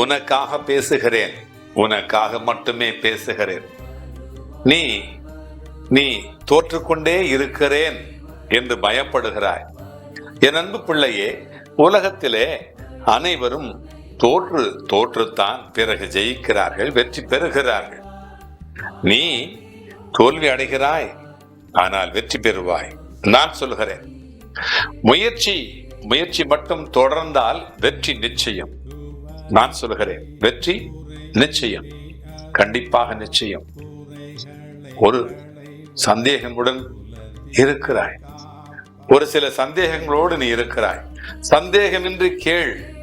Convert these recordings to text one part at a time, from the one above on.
உனக்காக பேசுகிறேன். உனக்காக மட்டுமே பேசுகிறேன். நீ நீ தோற்றுக்கொண்டே இருக்கிறேன் என்று பயப்படுகிறாய். என் அன்பு பிள்ளையே உலகத்திலே அனைவரும் தோற்று தோற்றுத்தான் பிறகு ஜெயிக்கிறார்கள் வெற்றி பெறுகிறார்கள். நீ தோல்வி அடைகிறாய் ஆனால் வெற்றி பெறுவாய். நான் சொல்கிறேன் முயற்சி முயற்சி மட்டும் தொடர்ந்தால் வெற்றி நிச்சயம். நான் சொல்கிறேன் வெற்றி நிச்சயம் கண்டிப்பாக நிச்சயம். ஒரு சந்தேகங்களுடன் இருக்கிறாய். ஒரு சில சந்தேகங்களோடு நீ இருக்கிறாய். சந்தேகமின்றி கேள்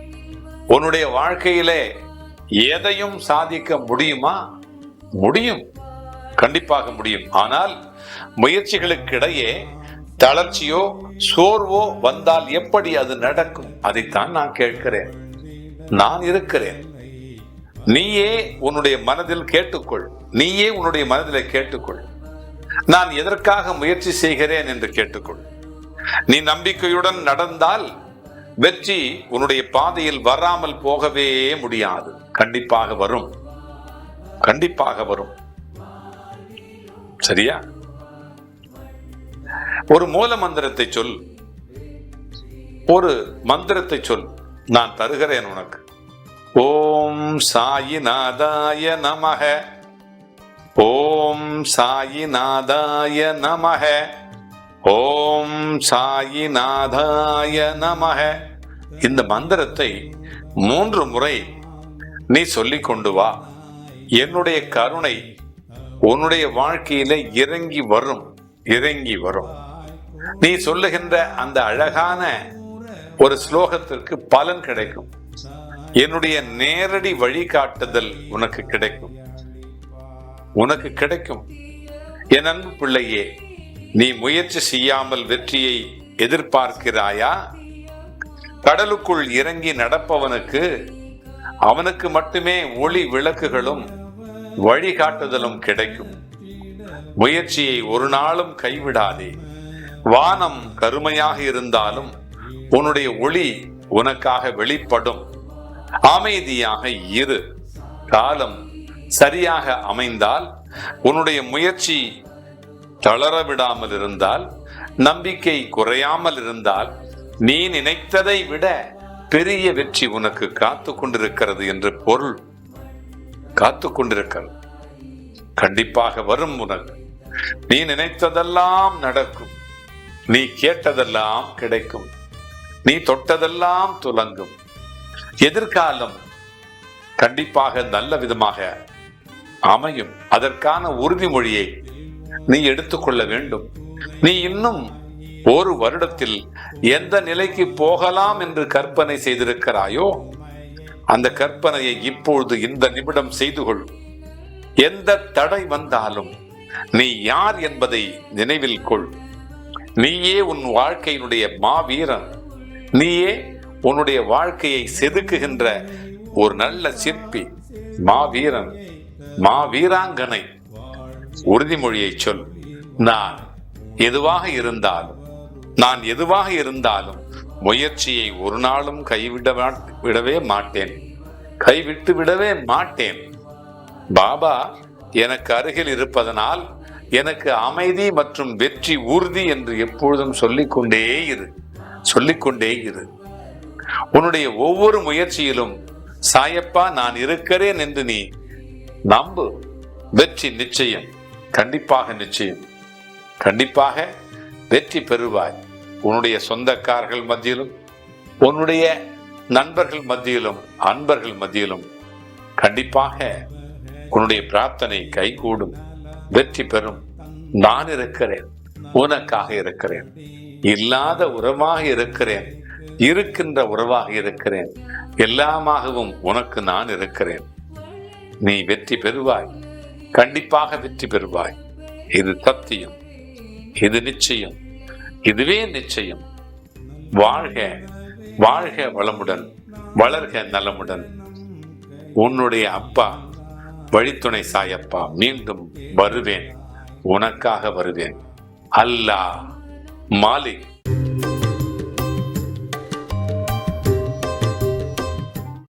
உன்னுடைய வாழ்க்கையிலே எதையும் சாதிக்க முடியுமா? முடியும் கண்டிப்பாக முடியும். ஆனால் முயற்சிகளுக்கிடையே தளர்ச்சியோ சோர்வோ வந்தால் எப்படி அது நடக்கும்? அதைத்தான் நான் கேட்கிறேன். நான் இருக்கிறேன். நீயே உன்னுடைய மனதில் கேட்டுக்கொள். நீயே உன்னுடைய மனதில் கேட்டுக்கொள். நான் எதற்காக முயற்சி செய்கிறேன் என்று கேட்டுக்கொள். நீ நம்பிக்கையுடன் நடந்தால் வெற்றி உன்னுடைய பாதையில் வராமல் போகவே முடியாது. கண்டிப்பாக வரும். கண்டிப்பாக வரும். சரியா? ஒரு மூல மந்திரத்தை சொல். ஒரு மந்திரத்தை சொல். நான் தருகிறேன் உனக்கு. ஓம் சாயிநாதாய நமக. ஓம் சாயிநாதாய நமக. ஓம் சாயிநாதாய நமக. இந்த மந்திரத்தை மூன்று முறை நீ சொல்லிக் கொண்டு வா. என்னுடைய கருணை உன்னுடைய வாழ்க்கையில இறங்கி வரும் இறங்கி வரும். நீ சொல்லுகின்ற அந்த அழகான ஒரு ஸ்லோகத்திற்கு பலன் கிடைக்கும். என்னுடைய நேரடி வழிகாட்டுதல் உனக்கு கிடைக்கும். உனக்கு கிடைக்கும். என் அன்பு பிள்ளையே நீ முயற்சி செய்யாமல் வெற்றியை எதிர்பார்க்கிறாயா? கடலுக்குள் இறங்கி நடப்பவனுக்கு அவனுக்கு மட்டுமே ஒளி விளக்குகளும் வழிகாட்டுதலும் கிடைக்கும். முயற்சியை ஒரு நாளும் கைவிடாதே. வானம் கருமையாக இருந்தாலும் உன்னுடைய ஒளி உனக்காக வெளிப்படும். அமைதியாக இரு. காலம் சரியாக அமைந்தால் உன்னுடைய முயற்சி தளர விடாமல் இருந்தால் நம்பிக்கை குறையாமல் இருந்தால் நீ நினைத்ததை விட பெரிய வெற்றி உனக்கு காத்து கொண்டிருக்கிறது என்று பொருள் காத்து கொண்டிருக்கிறது. கண்டிப்பாக வரும் உனக்கு. நீ நினைத்ததெல்லாம் நடக்கும். நீ கேட்டதெல்லாம் கிடைக்கும். நீ தொட்டதெல்லாம் துலங்கும். எதிர்காலம் கண்டிப்பாக நல்ல விதமாக அமையும். அதற்கான உறுதிமொழியை நீ எடுத்துக்கொள்ள வேண்டும். நீ இன்னும் ஒரு வருடத்தில் எந்த நிலைக்கு போகலாம் என்று கற்பனை செய்திருக்கிறாயோ அந்த கற்பனையை இப்பொழுது இந்த நிமிடம் செய்து கொள். எந்த தடை வந்தாலும் நீ யார் என்பதை நினைவில் கொள். நீயே உன் வாழ்க்கையினுடைய மாவீரன். நீயே உன்னுடைய வாழ்க்கையை செதுக்குகின்ற ஒரு நல்ல சிற்பி மாவீரன் மாவீராங்கனை. உறுதிமொழியை சொல். நான் எதுவாக இருந்தாலும் நான் எதுவாக இருந்தாலும் முயற்சியை ஒரு நாளும் கைவிட விடவே மாட்டேன். கைவிட்டு விடவே மாட்டேன். பாபா எனக்கு அருகில் இருப்பதனால் எனக்கு அமைதி மற்றும் வெற்றி உறுதி என்று எப்பொழுதும் சொல்லிக்கொண்டே இரு. சொல்லிக்கொண்டே இரு. உன்னுடைய ஒவ்வொரு முயற்சியிலும் சாயப்பா நான் இருக்கிறேன் என்று நீ நம்பு. வெற்றி நிச்சயம். கண்டிப்பாக நிச்சயம். கண்டிப்பாக வெற்றி பெறுவாய். உன்னுடைய சொந்தக்காரர்கள் மத்தியிலும் உன்னுடைய நண்பர்கள் மத்தியிலும் அன்பர்கள் மத்தியிலும் கண்டிப்பாக உன்னுடைய பிரார்த்தனை கைகூடும். வெற்றி பெறும். நான் இருக்கிறேன். உனக்காக இருக்கிறேன். இல்லாத உரமாக இருக்கிறேன். இருக்கின்ற உறவாக இருக்கிறேன். எல்லாமாகவும் உனக்கு நான் இருக்கிறேன். நீ வெற்றி பெறுவாய். கண்டிப்பாக வெற்றி பெறுவாய். இது சத்தியம். இது நிச்சயம். இதுவே நிச்சயம். வாழ்க வாழ்க வளமுடன் வளர்க நலமுடன். உன்னுடைய அப்பா வழித்துணை சாயப்பா மீண்டும் வருவேன். உனக்காக வருவேன். அல்லாஹ் மாலிக்.